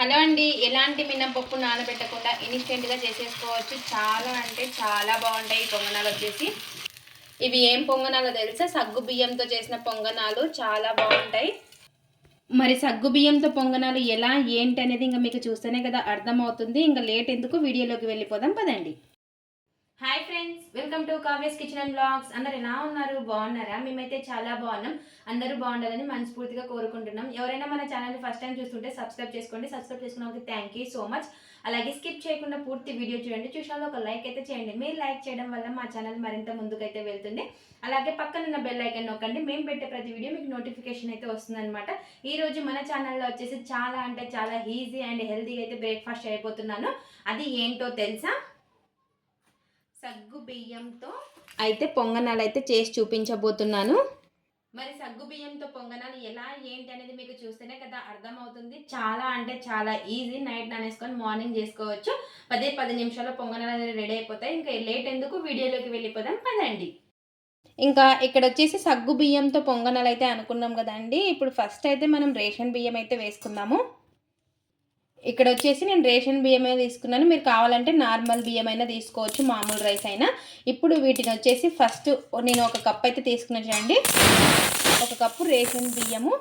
Hello అండి. ఎలాంటి మినపప్పు నానబెట్టకుండా ఇన్స్టెంట్గా చేసేసుకోవచ్చు. చాలా అంటే చాలా బాగుంటాయి ఈ పొంగనాలు వచ్చేసి. ఇవి ఏం పొంగనాలో తెలుసా? సగ్గు బియ్యంతో చేసిన పొంగనాలు చాలా బాగుంటాయి. మరి సగ్గు బియ్యంతో పొంగనాలు ఎలా? ఏంటి అనేది ఇంకా మీకు చూస్తేనే కదా అర్థమవుతుంది. ఇంకా లేట్ ఎందుకు? వీడియోలోకి వెళ్ళిపోదాం. పదండి. Hi friends welcome to Kavya's kitchen and blogs అందరు ఎలా ఉన్నారు? బాగున్నారా? మేమైతే చాలా బాగున్నాం. అందరూ బాగుండాలని మనస్ఫూర్తిగా కోరుకుంటున్నాం. ఎవరైనా మన ఛానల్ని ఫస్ట్ టైం చూస్తుంటే సబ్స్క్రైబ్ చేసుకోండి. సబ్స్క్రైబ్ చేసుకున్న థ్యాంక్ యూ సో మచ్ అలాగే స్కిప్ చేయకుండా పూర్తి వీడియో చూడండి. చూసాలో ఒక లైక్ అయితే చేయండి. మీరు లైక్ చేయడం వల్ల మా ఛానల్ మరింత ముందుకైతే వెళ్తుంది. అలాగే పక్కన ఉన్న బెల్ ఐకన్ నొక్కండి. మేము పెట్టే ప్రతి వీడియో మీకు నోటిఫికేషన్ అయితే వస్తుందన్నమాట. ఈరోజు మన ఛానల్లో వచ్చేసి చాలా అంటే చాలా ఈజీ అండ్ హెల్తీగా అయితే బ్రేక్ఫాస్ట్ అయిపోతున్నాను అది ఏంటో తెలుసా? సగ్గు బియ్యంతో అయితే పొంగనాలు అయితే చేసి చూపించబోతున్నాను. మరి సగ్గు బియ్యంతో పొంగనాలు ఎలా ఏంటి అనేది మీకు చూస్తేనే కదా అర్థమవుతుంది. చాలా అంటే చాలా ఈజీ. నైట్ నానేసుకొని మార్నింగ్ చేసుకోవచ్చు. పదే పది నిమిషాల్లో పొంగనాలు అనేది రెడీ అయిపోతాయి. ఇంకా లేట్ ఎందుకు? వీడియోలోకి వెళ్ళిపోదాం. పదండి. ఇంకా ఇక్కడ వచ్చేసి సగ్గు బియ్యంతో పొంగనాలు అయితే అనుకున్నాం కదండి. ఇప్పుడు ఫస్ట్ అయితే మనం రేషన్ బియ్యం అయితే వేసుకుందాము. ఇక్కడ వచ్చేసి నేను రేషన్ బియ్యమే తీసుకున్నాను. మీరు కావాలంటే నార్మల్ బియ్యం అయినా తీసుకోవచ్చు మామూలు రైస్ అయినా. ఇప్పుడు వీటిని వచ్చేసి ఫస్ట్ నేను ఒక కప్ అయితే తీసుకున్నా చూడండి. ఒక కప్పు రేషన్ బియ్యము.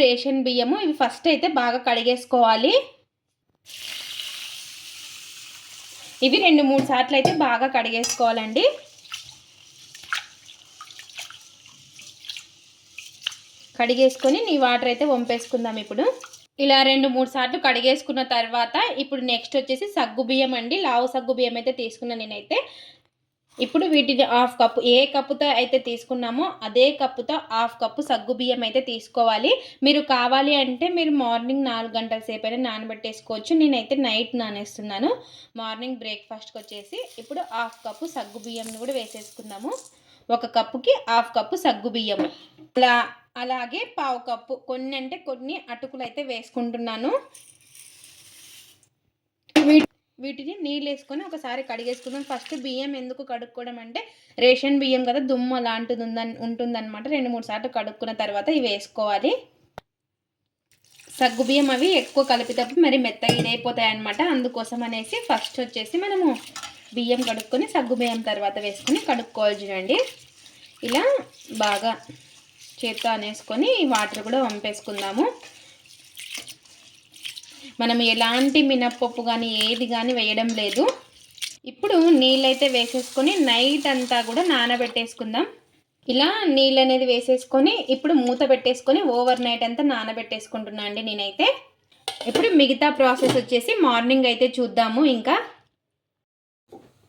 రేషన్ బియ్యము. ఇవి ఫస్ట్ అయితే బాగా కడిగేసుకోవాలి. ఇవి రెండు మూడు సార్లు అయితే బాగా కడిగేసుకోవాలండి. కడిగేసుకొని నీ వాటర్ అయితే వంపేసుకుందాం ఇప్పుడు. ఇలా రెండు మూడు సార్లు కడిగేసుకున్న తర్వాత ఇప్పుడు నెక్స్ట్ వచ్చేసి సగ్గు బియ్యం అండి. లావు సగ్గు బియ్యం అయితే తీసుకున్నాను నేనైతే. ఇప్పుడు వీటిని హాఫ్ కప్పు ఏ కప్పుతో అయితే తీసుకున్నామో అదే కప్పుతో హాఫ్ కప్పు సగ్గు బియ్యం అయితే తీసుకోవాలి. మీరు కావాలి అంటే మీరు మార్నింగ్ నాలుగు గంటల సేపు అయినా నానబెట్టేసుకోవచ్చు. నేనైతే నైట్ నానేస్తున్నాను. మార్నింగ్ బ్రేక్ఫాస్ట్కి వచ్చేసి ఇప్పుడు హాఫ్ కప్పు సగ్గు బియ్యంని కూడా వేసేసుకున్నాము ఒక కప్పుకి హాఫ్ కప్పు సగ్గు బియ్యం. ఇలా అలాగే పావు కప్పు కొన్ని అంటే కొన్ని అటుకులు అయితే వేసుకుంటున్నాను. వీటిని నీళ్ళు వేసుకొని ఒకసారి కడిగేసుకుందాం. ఫస్ట్ బియ్యం ఎందుకు కడుక్కోవడం అంటే రేషన్ బియ్యం కదా దుమ్ము అలాంటిది ఉందని ఉంటుందన్నమాట. రెండు మూడు సార్లు కడుక్కున్న తర్వాత ఇవి వేసుకోవాలి. సగ్గు బియ్యం అవి ఎక్కువ కలిపేటప్పుడు మరి మెత్తగా ఇదైపోతాయి అనమాట అందుకోసం అనేసి ఫస్ట్ వచ్చేసి మనము బియ్యం కడుక్కొని సగ్గు బియ్యం తర్వాత వేసుకొని కడుక్కోవాలి చూడండి. ఇలా బాగా చేత్తో అనేసుకొని వాటర్ కూడా వంపేసుకుందాము. మనం ఎలాంటి మినప్పప్పు కానీ ఏది కానీ వేయడం లేదు. ఇప్పుడు నీళ్ళైతే వేసేసుకొని నైట్ అంతా కూడా నానబెట్టేసుకుందాం. ఇలా నీళ్ళు అనేది వేసేసుకొని ఇప్పుడు మూత పెట్టేసుకొని ఓవర్ నైట్ అంతా నానబెట్టేసుకుంటున్నా అండి నేనైతే. ఇప్పుడు మిగతా ప్రాసెస్ వచ్చేసి మార్నింగ్ అయితే చూద్దాము ఇంకా.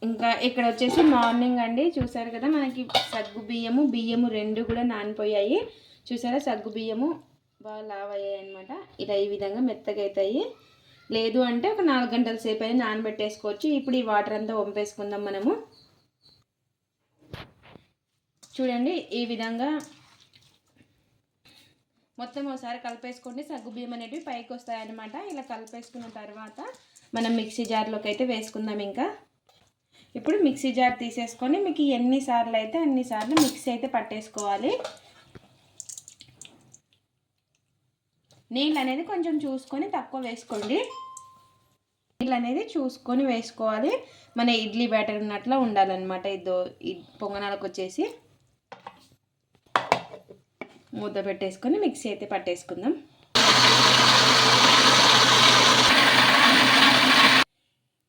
ఇంకా ఇక్కడ వచ్చేసి మార్నింగ్ అండి. చూసారు కదా మనకి సగ్గు బియ్యము బియ్యము రెండు కూడా నానిపోయాయి. చూసారా సగ్గు బియ్యము? బాగా లావ్ అయ్యాయి అనమాట ఇలా ఈ విధంగా మెత్తగా అవుతాయి లేదు అంటే ఒక నాలుగు గంటల సేపు అయినా నానబెట్టేసుకోవచ్చు. ఇప్పుడు ఈ వాటర్ అంతా వంపేసుకుందాం మనము. చూడండి ఈ విధంగా మొత్తం ఒకసారి కలిపేసుకోండి. సగ్గు బియ్యం అనేటివి పైకి వస్తాయన్నమాట. ఇలా కలిపేసుకున్న తర్వాత మనం మిక్సీ జార్లోకి అయితే వేసుకుందాం ఇంకా. ఇప్పుడు మిక్సీ జార్ తీసేసుకొని మీకు ఎన్నిసార్లు అయితే అన్నిసార్లు మిక్సీ అయితే పట్టేసుకోవాలి. నీళ్ళు అనేది కొంచెం చూసుకొని తక్కువ వేసుకోండి. నీళ్ళు అనేది చూసుకొని వేసుకోవాలి. మన ఇడ్లీ బ్యాటర్ ఉన్నట్లు ఉండాలన్నమాట. ఇదో పొంగనాలకు వచ్చేసి మూత పెట్టేసుకొని మిక్సీ అయితే పట్టేసుకుందాం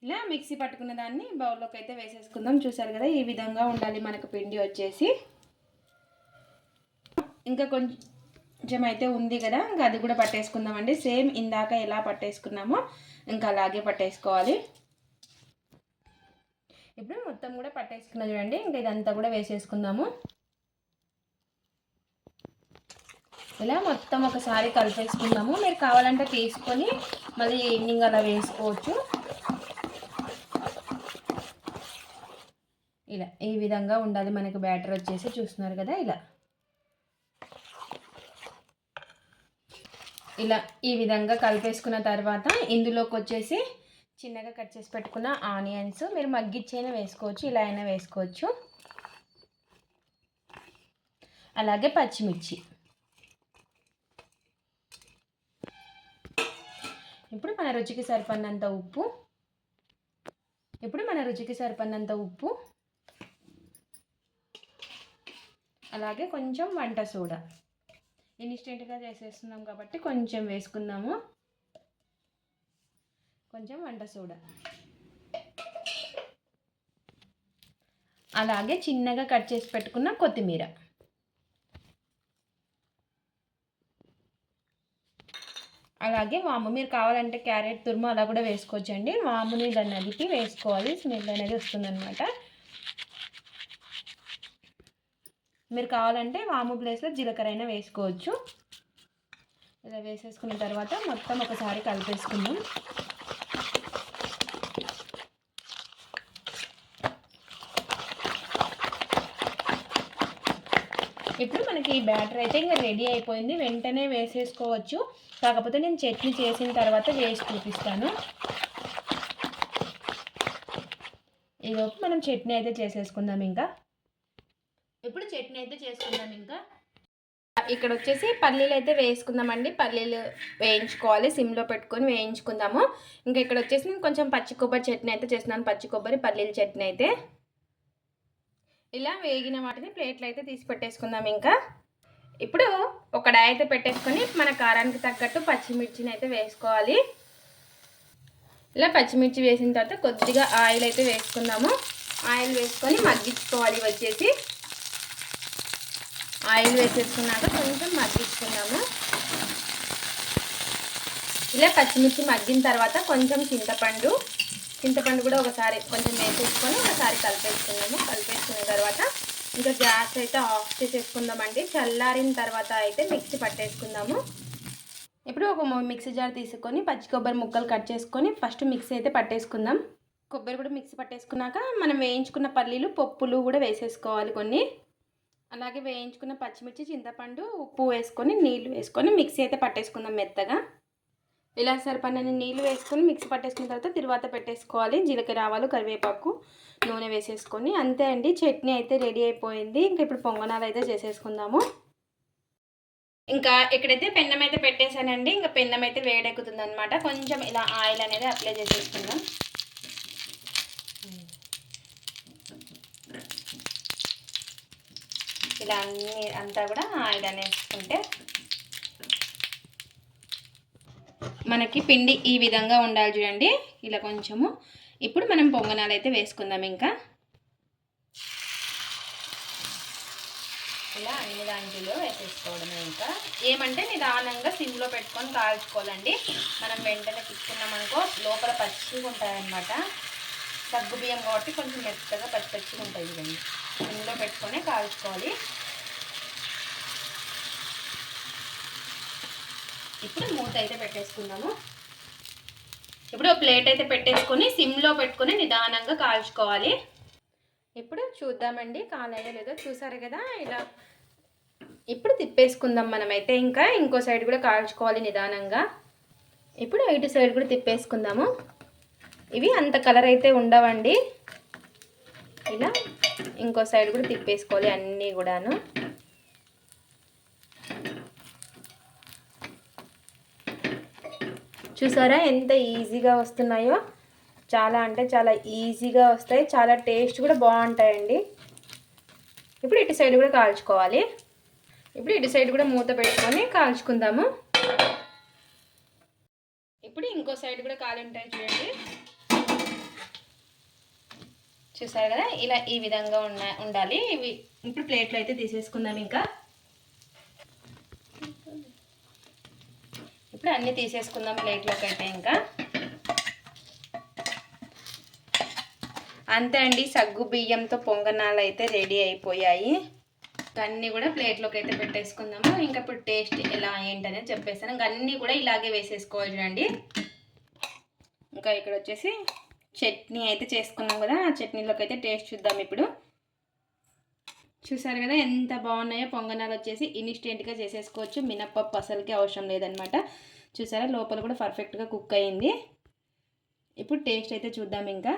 ఇలా మిక్సీ పట్టుకున్న దాన్ని బౌల్లోకి అయితే వేసేసుకుందాం. చూసారు కదా ఈ విధంగా ఉండాలి మనకు పిండి వచ్చేసి. ఇంకా కొంచెం అయితే ఉంది కదా ఇంకా అది కూడా పట్టేసుకుందామండి. సేమ్ ఇందాక ఎలా పట్టేసుకున్నామో ఇంకా అలాగే పట్టేసుకోవాలి. ఇప్పుడు మొత్తం కూడా పట్టేసుకున్నా చూడండి ఇంకా ఇదంతా కూడా వేసేసుకుందాము. ఇలా మొత్తం ఒకసారి కలిపేసుకుందాము. మీరు కావాలంటే తీసుకొని మళ్ళీ ఈవినింగ్ అలా వేసుకోవచ్చు. ఇలా ఈ విధంగా ఉండాలి. మనకి బ్యాటర్ వచ్చేసి చూస్తున్నారు కదా ఇలా. ఇలా ఈ విధంగా కలిపేసుకున్న తర్వాత ఇందులోకి వచ్చేసి చిన్నగా కట్ చేసి పెట్టుకున్న ఆనియన్స్ మీరు మగ్గిచ్చైనా వేసుకోవచ్చు ఇలా అయినా వేసుకోవచ్చు. అలాగే పచ్చిమిర్చి. ఇప్పుడు మన రుచికి సరిపడినంత ఉప్పు. ఇప్పుడు మన రుచికి సరిపడినంత ఉప్పు. అలాగే కొంచెం వంట సోడా. ఇన్స్టెంట్గా చేసేస్తున్నాం కాబట్టి కొంచెం వేసుకుందాము. కొంచెం వంట సోడా. అలాగే చిన్నగా కట్ చేసి పెట్టుకున్న కొత్తిమీర. అలాగే వాము మీరు కావాలంటే క్యారెట్ తురుము అలా కూడా వేసుకోవచ్చండి. వాముని దాన్ని నలిపి వేసుకోవాలి స్మెల్ అనేది వస్తుందన్నమాట. మీరు కావాలంటే వాము ప్లేస్లో జీలకర్ర అయినా వేసుకోవచ్చు. ఇలా వేసేసుకున్న తర్వాత మొత్తం ఒకసారి కలిపేసుకుందాం. ఇప్పుడు మనకి ఈ బ్యాటర్ అయితే ఇంకా రెడీ అయిపోయింది. వెంటనే వేసేసుకోవచ్చు. కాకపోతే నేను చట్నీ చేసిన తర్వాత వేసి చూపిస్తాను. ఈలోపు మనం చట్నీ అయితే చేసేసుకుందాం ఇంకా. ఇప్పుడు చట్నీ అయితే చేసుకుందాం ఇంకా? ఇక్కడ వచ్చేసి పల్లీలు అయితే వేసుకుందామండి. పల్లీలు వేయించుకోవాలి సిమ్లో పెట్టుకొని వేయించుకుందాము. ఇంకా ఇక్కడ వచ్చేసి నేను కొంచెం పచ్చి కొబ్బరి చట్నీ అయితే చేస్తున్నాను పచ్చి కొబ్బరి పల్లీల చట్నీ అయితే. ఇలా వేగిన వాటిని ప్లేట్లు అయితే తీసి పెట్టేసుకుందాం ఇంకా. ఇప్పుడు ఒక డాయ్ అయితే పెట్టేసుకొని మన కారానికి తగ్గట్టు పచ్చిమిర్చిని అయితే వేసుకోవాలి. ఇలా పచ్చిమిర్చి వేసిన తర్వాత కొద్దిగా ఆయిల్ అయితే వేసుకుందాము. ఆయిల్ వేసుకొని మగ్గించుకోవాలి వచ్చేసి. ఆయిల్ వేసేసుకున్నాక కొంచెం మగ్గించుకున్నాము ఇలా పచ్చిమిర్చి మగ్గిన తర్వాత కొంచెం చింతపండు చింతపండు కూడా ఒకసారి కొంచెం వేసేసుకొని ఒకసారి కలిపేసుకున్నాము కలిపేసుకున్న తర్వాత ఇంకా గ్యాస్ అయితే ఆఫ్ చేసేసుకుందామండి. చల్లారిన తర్వాత అయితే మిక్సీ పట్టేసుకుందాము. ఇప్పుడు ఒక మిక్సీ జార్ తీసుకొని పచ్చి కొబ్బరి ముక్కలు కట్ చేసుకొని ఫస్ట్ మిక్సీ అయితే పట్టేసుకుందాం. కొబ్బరి కూడా మిక్సీ పట్టేసుకున్నాక మనం వేయించుకున్న పల్లీలు పప్పులు కూడా వేసేసుకోవాలి కొన్ని. అలాగే వేయించుకున్న పచ్చిమిర్చి చింతపండు ఉప్పు వేసుకొని నీళ్ళు వేసుకొని మిక్సీ అయితే పట్టేసుకుందాం మెత్తగా. ఇలా సరిపడిన నీళ్ళు వేసుకొని మిక్సీ పట్టేసుకున్న తర్వాత తర్వాత పెట్టేసుకోవాలి. జీలకర్ర ఆవాలు కరివేపాకు నూనె వేసేసుకొని. అంతే అండి చట్నీ అయితే రెడీ అయిపోయింది. ఇంకా ఇప్పుడు పొంగనాలు అయితే చేసేసుకుందాము. ఇంకా ఇక్కడైతే పెన్నం అయితే పెట్టేశానండి. ఇంకా పెన్నం అయితే వేడెక్కుతుంది అనమాట కొంచెం ఇలా ఆయిల్ అనేది అప్లై చేసేసుకుందాం. ఇలా అన్ని అంతా కూడా ఆయిల్ అనేసుకుంటే మనకి పిండి ఈ విధంగా ఉండాలి చూడండి. ఇలా కొంచెము ఇప్పుడు మనం పొంగనాలు అయితే వేసుకుందాం ఇంకా. ఇలా అన్ని దాంట్లో వేసేసుకోవడమే ఇంకా. ఏమంటే నిదానంగా సిమ్లో పెట్టుకొని కాల్చుకోవాలండి. మనం వెంటనే తీసుకున్నాం అనుకో లోపల పచ్చిగా ఉంటాయన్నమాట. సగ్గు బియ్యం కాబట్టి కొంచెం మెత్తగా పచ్చి పచ్చిగా ఉంటాయి చూడండి సిమ్లో పెట్టుకొని కాల్చుకోవాలి. ఇప్పుడు మూత అయితే పెట్టేసుకుందాము. ఇప్పుడు ప్లేట్ అయితే పెట్టేసుకొని సిమ్లో పెట్టుకొని నిదానంగా కాల్చుకోవాలి. ఇప్పుడు చూద్దామండి కాలయ్యో లేదో చూసారు కదా ఇలా ఇప్పుడు తిప్పేసుకుందాం మనమైతే ఇంకా. ఇంకో సైడ్ కూడా కాల్చుకోవాలి నిదానంగా. ఇప్పుడు ఇటు సైడ్ కూడా తిప్పేసుకుందాము. ఇవి అంత కలర్ అయితే ఉండవండి. ఇలా ఇంకో సైడ్ కూడా తిప్పేసుకోవాలి అన్నీ కూడాను. చూసారా ఎంత ఈజీగా వస్తున్నాయో? చాలా అంటే చాలా ఈజీగా వస్తాయి. చాలా టేస్ట్ కూడా బాగుంటాయండి. ఇప్పుడు ఇటు సైడ్ కూడా కాల్చుకోవాలి. ఇప్పుడు ఇటు సైడ్ కూడా మూత పెట్టుకొని కాల్చుకుందాము. ఇప్పుడు ఇంకో సైడ్ కూడా కాలి ఉంటాయి చూడండి. చూసారు కదా? ఇలా ఈ విధంగా ఉన్న ఉండాలి. ఇవి ఇప్పుడు ప్లేట్లో అయితే తీసేసుకుందాం ఇంకా. ఇప్పుడు అన్నీ తీసేసుకుందాం ప్లేట్లోకి అయితే ఇంకా. అంతే అండి సగ్గు బియ్యంతో పొంగనాలు అయితే రెడీ అయిపోయాయి. అన్నీ కూడా ప్లేట్లోకి అయితే పెట్టేసుకుందాము. ఇంకా ఇప్పుడు టేస్ట్ ఎలా ఏంటనేది చెప్పేస్తాను. ఇంకా అన్నీ కూడా ఇలాగే వేసేసుకోవాలి చూడండి. ఇంకా ఇక్కడ వచ్చేసి చట్నీ అయితే చేసుకున్నాం కదా ఆ చట్నీలోకి అయితే టేస్ట్ చూద్దాం ఇప్పుడు. చూసారు కదా ఎంత బాగున్నాయో పొంగనాలు వచ్చేసి ఇన్స్టెంట్గా చేసేసుకోవచ్చు. మినప్పప్పు అసలుకి అవసరం లేదనమాట చూసారా లోపల కూడా పర్ఫెక్ట్గా కుక్ అయింది. ఇప్పుడు టేస్ట్ అయితే చూద్దాం ఇంకా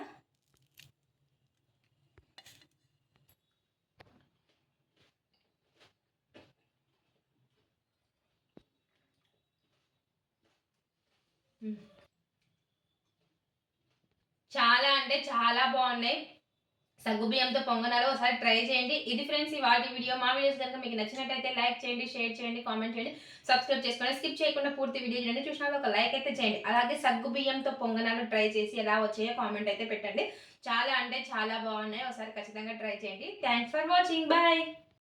చాలా అంటే చాలా బాగున్నాయి. సగ్గు బియ్యంతో పొంగనాలు ఒకసారి ట్రై చేయండి. ఇది ఫ్రెండ్స్ వాటి వీడియో మా వీడియోస్ కనుక మీకు నచ్చినట్టయితే లైక్ చేయండి షేర్ చేయండి కామెంట్ చేయండి సబ్స్క్రైబ్ చేసుకోండి స్కిప్ చేయకుండా పూర్తి వీడియో చేయండి చూసినా ఒక లైక్ అయితే చేయండి. అలాగే సగ్గుబియ్యంతో పొంగనాలు ట్రై చేసి ఎలా వచ్చాయో కామెంట్ అయితే పెట్టండి. చాలా అంటే చాలా బాగున్నాయి. ఒకసారి ఖచ్చితంగా ట్రై చేయండి. Thanks for watching bye